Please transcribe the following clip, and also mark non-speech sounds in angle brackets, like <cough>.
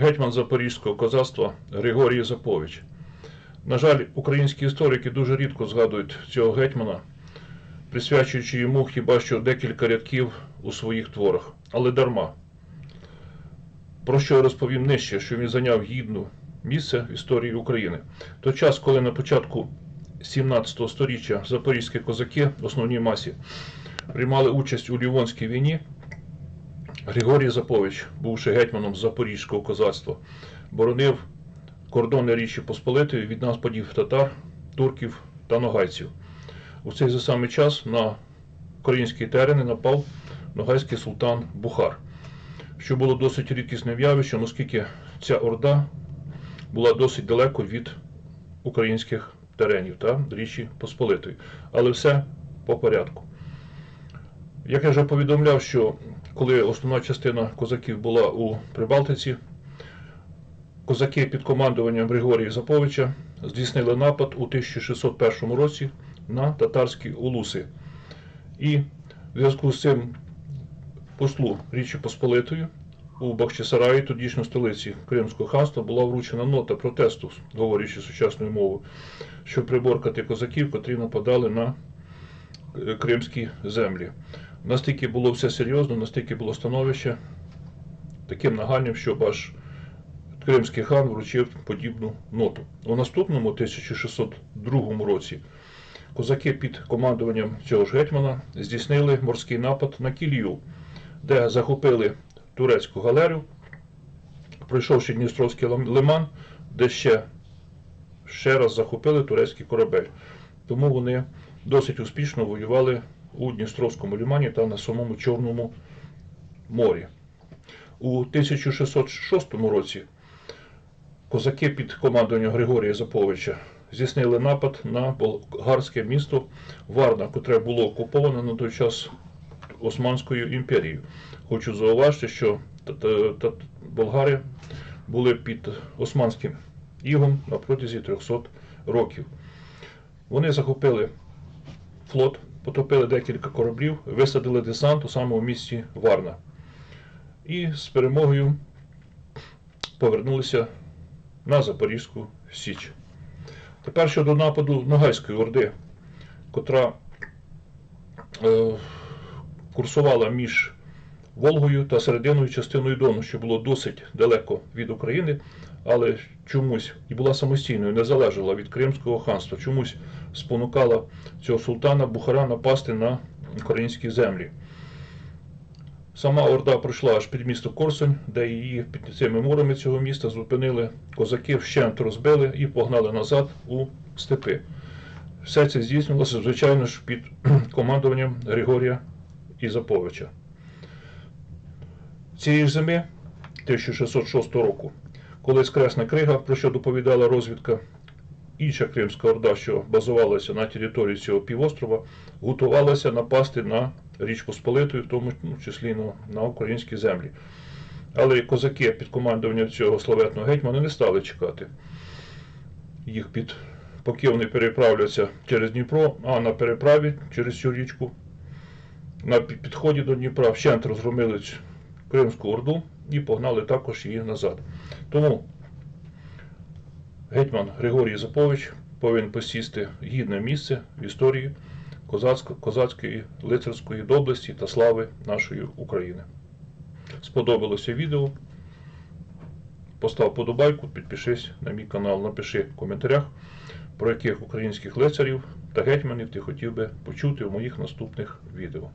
гетьман Запорізького козацтва Григорій Запович. На жаль, українські історики дуже рідко згадують цього гетьмана, присвячуючи йому хіба що декілька рядків у своїх творах, але дарма. Про що я розповім нижче, що він зайняв гідну місце в історії України. Той час, коли на початку 17 століття запорізькі козаки в основній масі приймали участь у Лівонській війні, Григорій Запович, бувши гетьманом Запорізького козацтва, боронив кордони Річі Посполитої від нападів татар, турків та ногайців. У цей же самий час на українські терени напав ногайський султан Бухар, що було досить рідкісним явищем, оскільки ця орда була досить далеко від українських теренів та Річі Посполитої. Але все по порядку. Як я вже повідомляв, що коли основна частина козаків була у Прибалтиці, козаки під командуванням Григорія Заповича здійснили напад у 1601 році на татарські улуси. І в зв'язку з цим послу Річі Посполитої у Бахчисараї, тодішній столиці Кримського ханства, була вручена нота протесту, говорячи сучасною мовою, щоб приборкати козаків, котрі нападали на кримські землі. Настільки було все серйозно, настільки було становище таким нагальним, що аж Кримський хан вручив подібну ноту. У наступному 1602 році козаки під командуванням цього ж гетьмана здійснили морський напад на Кілію, де захопили турецьку галеру, пройшовши Дністровський лиман, де ще, ще раз захопили турецький корабель. Тому вони досить успішно воювали у Дністровському лимані та на самому Чорному морі. У 1606 році козаки під командуванням Григорія Заповича здійснили напад на болгарське місто Варна, котре було окуповане на той час Османською імперією. Хочу зауважити, що болгари були під османським ігом на протязі 300 років. Вони захопили флот, потопили декілька кораблів, висадили десант у самому місті Варна. І з перемогою повернулися на Запорізьку Січ. Тепер щодо нападу Ногайської Орди, котра е, курсувала між Волгою та серединою частиною Дону, що було досить далеко від України, але чомусь і була самостійною, не залежала від Кримського ханства, чомусь спонукала цього султана Бухара напасти на українські землі. Сама Орда пройшла аж під місто Корсунь, де її під цими мурами цього міста зупинили козаки, вщент розбили і погнали назад у степи. Все це здійснилося, звичайно ж, під <clears throat> командуванням Григорія Ізаповича. Цієї ж зими 1606 року, коли скресна крига, про що доповідала розвідка, інша Кримська Орда, що базувалася на території цього півострова, готувалася напасти на Річ Посполитою, в тому ну, числі на, українські землі. Але козаки під командуванням цього славетного гетьмана не стали чекати їх під поки вони переправляться через Дніпро, а на переправі через цю річку на підході до Дніпра вщент розгромили Кримську Орду і погнали також її назад. Тому гетьман Григорій Запович повинен посісти гідне місце в історії козацької лицарської доблесті та слави нашої України. Сподобалося відео. Постав подобайку, підпишись на мій канал, напиши в коментарях, про яких українських лицарів та гетьманів ти хотів би почути в моїх наступних відео.